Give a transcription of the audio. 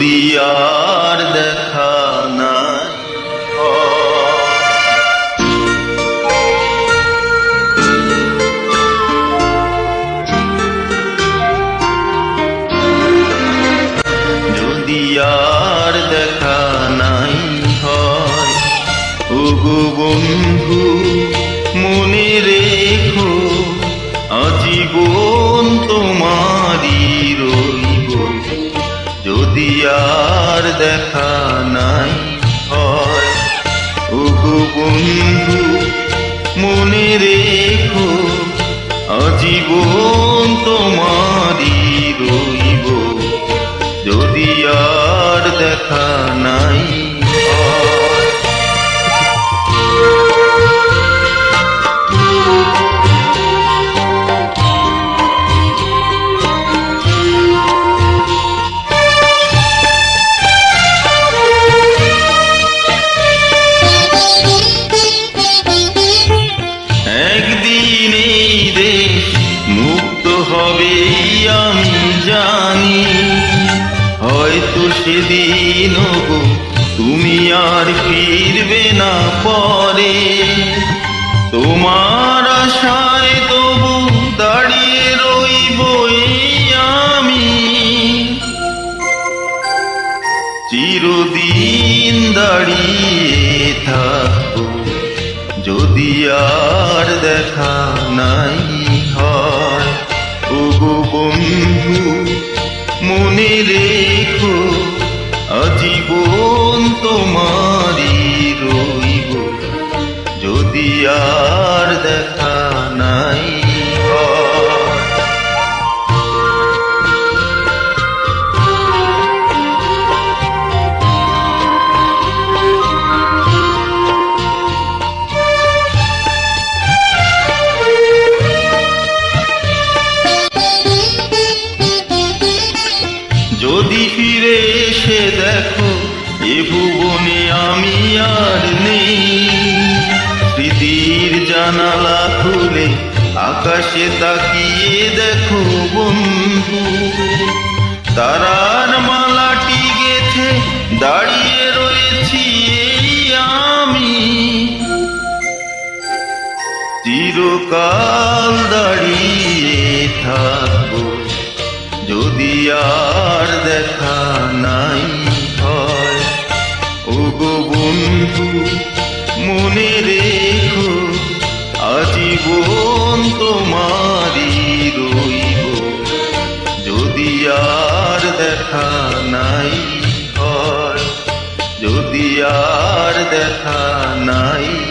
যদি আর দেখা নাই। যদি দেখা নাই হয় ওগো বন্ধু যদি আর দেখা নাই হয়। বন্ধু, মনে রেখো, আজীবন তোমারই রইব। যদি আর দেখা নাই মুক্ত হবে আমি জানি, হয়তো সেদিন তুমি আর ফিরবে না পরে। তোমার আশায় তবু দাঁড়িয়ে রইব আমি। চিরদিন দাঁড়িয়ে থাকব, যদি আর দেখা নাই। বন্ধু মনে রেখো আজীবন তোমারই রইব। যদি আর দেখা নাই ভুবনে আমি আর নেই। স্মৃতির জানালা খুলে আকাশে তাকিয়ে দেখো বন্ধু। তারার মালাটি গেছে দাঁড়িয়ে রয়েছি এই আমি। চিরকাল দাঁড়িয়ে থাকব। যদি আর দেখা নাই। ওগো বন্ধু, মনে রেখো, আজীবন তোমারই রইব। যদি আর দেখা নাই হয়, যদি আর দেখা নাই